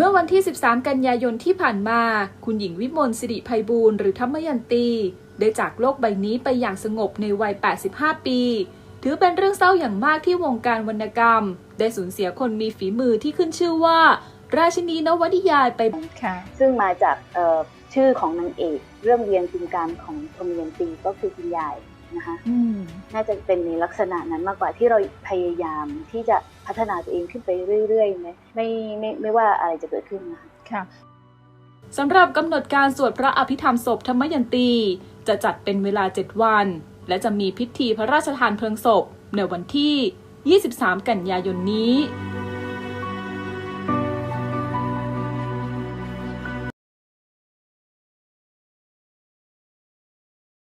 เมื่อวันที่ 13 กันยายนที่ผ่านมา คุณหญิงวิมลสิริไพบูลย์หรือธรรมยันตี ได้จากโลกใบนี้ไปอย่างสงบในวัย 85 ปี ถือเป็นเรื่องเศร้าอย่างมากที่วงการวรรณกรรม ได้สูญเสียคนมีฝีมือที่ขึ้นชื่อว่า ราชินีนวนิยายไป ซึ่งมาจากชื่อของนางเอก เรื่องเรียนจินการของธรรมยันตีก็คือคุณยาย นะคะอืมน่าจะเป็นในลักษณะนั้นมากกว่าที่เราพยายามที่จะพัฒนาตัวเองขึ้นไปเรื่อยๆไม่ไม่ไม่ไม่ว่าอะไรจะเกิดขึ้นนะคะค่ะสำหรับกำหนดการสวดพระอภิธรรมศพธรรมยันตี จะจัดเป็นเวลา 7 วัน และจะมีพิธีพระราชทานเพลิงศพในวันที่ 23 กันยายนนี้